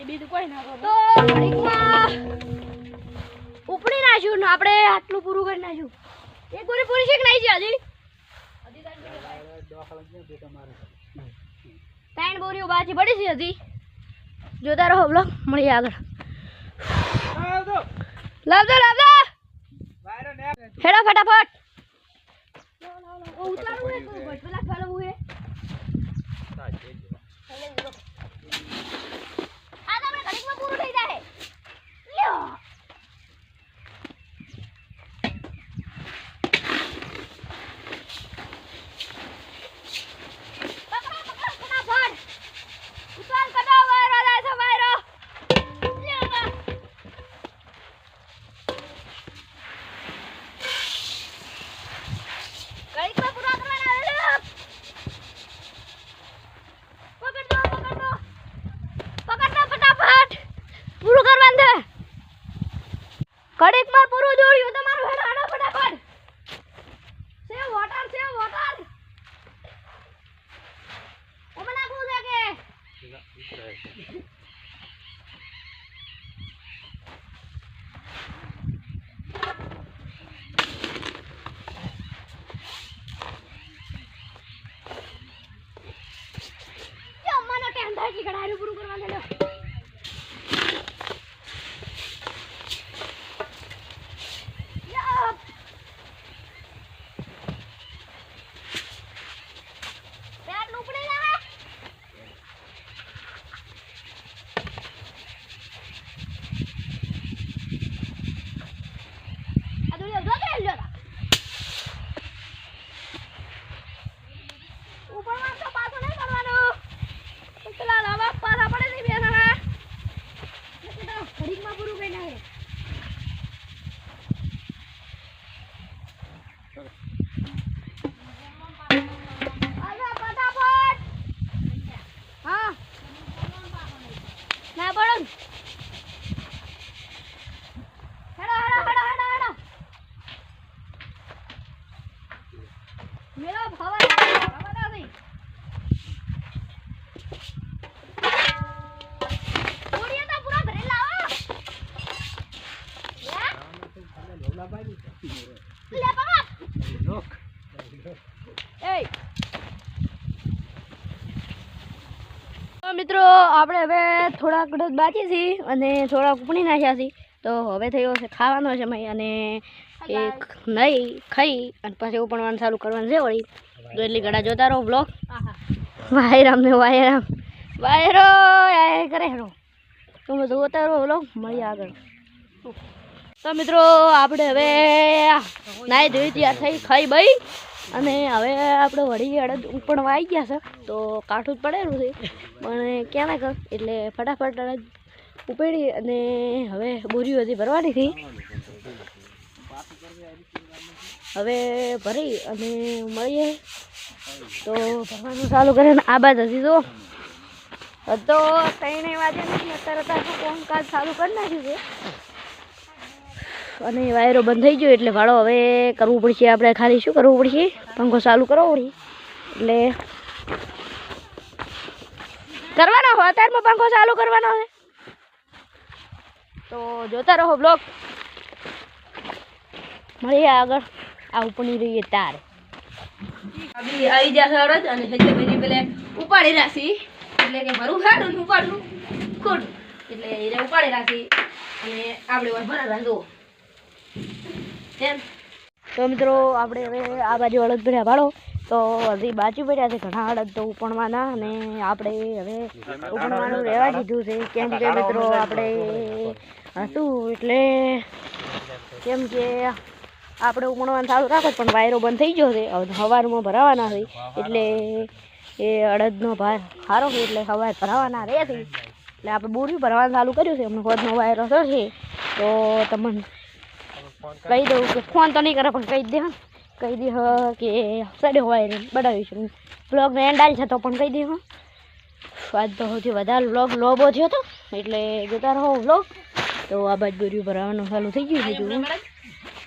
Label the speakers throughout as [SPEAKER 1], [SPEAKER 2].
[SPEAKER 1] એ બીજું કોઈ ના
[SPEAKER 2] તો ઉપડી નાખ્યું ને આપણે આટલું પૂરું કરી નાખ્યું. એક બોરી પૂરી છે કે નહીં છે હજી? ત્રણ બોરીઓ બાજી પડી છે હજી. જોતા રહો બ્લોગ મળીએ આગળ. લાવ લાવજો. લાવ દો હેડો ફટાફટ. ઓ, ઉતારવું હે તો ભટપલા ખાલવું હે આ તો આપણે ઘડીકમાં પૂરું થઈ જાય લ્યો પકડો, પકડો, ફટાફટ. ઉતાર કરો, વાયરો જાય છે, વાયરો. લ્યો, વા. ઘડીકમાં પૂરા કરવાના, લ્યો. પકડ દો, પકડ દો. પકડ દો ફટાફટ. પૂરું કરવાનું છે. ઘડીકમાં પૂરું દોડ્યું તમારું હેડો હેડો ફટાફટ સેવ વોટર સેવ વોટર એમાં નાખવું છે કે જો અમ્માનો ટેમ થાય છે ઘડારું પૂરું કરવાનું લ્યો યો. તે આટલું ઉપડી જાય આ દુનિયા જો કે લ્યો ઉપરવાસ તો પાછું નહીં કરવાનું પેલા લાવા પાછા પડે નહીં બેસવાના નક્કી તો ઘડીકમાં પૂરું કરી નાખે આજા ફટાફટ હા ના પડો ને. હેડો હેડો હેડો હેડો હેડો મેળો ખબર ખબર નથી પૂરીઓ તો પૂરા ભરેલા હો લે લે પકડ એય તો મિત્રો આપણે હવે થોડાક જ બાકી છે અને થોડાક ઉપણી નાખ્યા છીએ તો હવે થયો છે ખાવાનો સમય અને એક નહીં ખાઈ અને પછી ઉપણવાનું ચાલુ કરવાનું છે વળી. તો એટલી ઘડા જોતા રહો બ્લોગ વાયરામ ને વાયરામ. વાયરો કરે હેરો તો બધું જોતા રહો બ્લોગ મળીએ આગળ. તો મિત્રો આપણે હવે નાહી ધોઈ તૈયાર થઈ ખાઈ બઈ. અને હવે આપણે વળી અડદ પણ વાઈ ગયા છે, તો કાઠું જ પડેલું છે. પણ ક્યાં ના કર એટલે ફટાફટ અડદ ઉપેડી અને હવે બોરી બધી ભરવાની હતી હવે ભરી અને મળીએ. તો ભરવાનું ચાલુ કરે ને આ બાદ હજી તો તો ત્રણે વાગે નથી, અત્યારે તો આખું કામકાજ ચાલુ કરી નાખ્યું છે. અને વાયરો બંધ થઈ ગયો એટલે ભાડો હવે કરવું પડશે. આપણે ખાલી શું કરવું પડશે? પંખો ચાલુ કરવો પડશે. એટલે કરવાનો હોય અત્યારમાં પંખો ચાલુ કરવાનો છે. તો જોતા રહો બ્લોગ. મળીએ આગળ. આ ઉપરની રહીએ તાર.
[SPEAKER 1] આવી જશે ઉપાડી રાખી. એટલે ઉપાડી. રાખી. અને આપણે ભરા જુઓ એમ
[SPEAKER 2] તો મિત્રો, આપણે હવે આ બાજુ અડદ ભર્યા ભાડો તો હજી બાજુ પડ્યા છે ઘણા અડદ તો ઉપણવાના અને આપણે હવે ઉપણવાનું રહેવા દીધું છે. કેમ કે મિત્રો, આપણે હતું એટલે કેમ કે આપણે ઉપણવાનું ચાલુ રાખો, પણ વાયરો બંધ થઈ ગયો છે. સવારમાં ભરાવાના છે. એટલે એ અડદનો ભાર સારો છે, એટલે સવાર ભરાવાના રહે છે. એટલે આપણે બોરી ભરવાનું ચાલુ કર્યું છે. હમણાં હોદનો વાયરો થશે. તો તમને કહી દઉં કે ફોન તો નહીં કરે પણ કહી દે કહી દે કે સડે હોય બનાવીશું બ્લોગનો એન્ડ આલ છે તો પણ કહી દે આજ તો સૌથી વધારે બ્લોગ લોબો થયો હતો એટલે જોતા રહો બ્લોગ તો આ બાજ બોર્યું ભરાવાનું ચાલુ થઈ ગયું હતું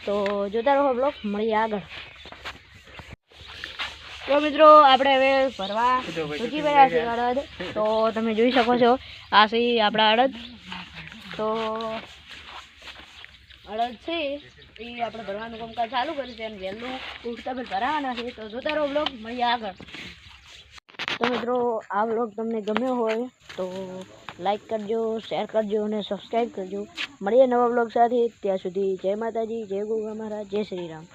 [SPEAKER 2] તો જોતા રહો બ્લોગ મળીએ આગળ. તો મિત્રો આપણે હવે ભરવા રૂચી ગયા છે અડદ. તો તમે જોઈ શકો છો આ સી આપણા અડદ. તો અડદ છે, એ આપણે ભરવાનું કામકાજ ચાલુ કર્યું છે અને વહેલું ઉઠતા પહેલા ભરાવાના છે, તો જોતા રહો બ્લોગ મળીએ આગળ. તો મિત્રો, આ બ્લોગ તમને ગમ્યો હોય, તો લાઈક કરજો શેર કરજો અને સબસ્ક્રાઈબ કરજો. મળીએ નવા બ્લોગ સાથે, ત્યાં સુધી જય માતાજી, જય ગોગા મહારાજ, જય શ્રી રામ.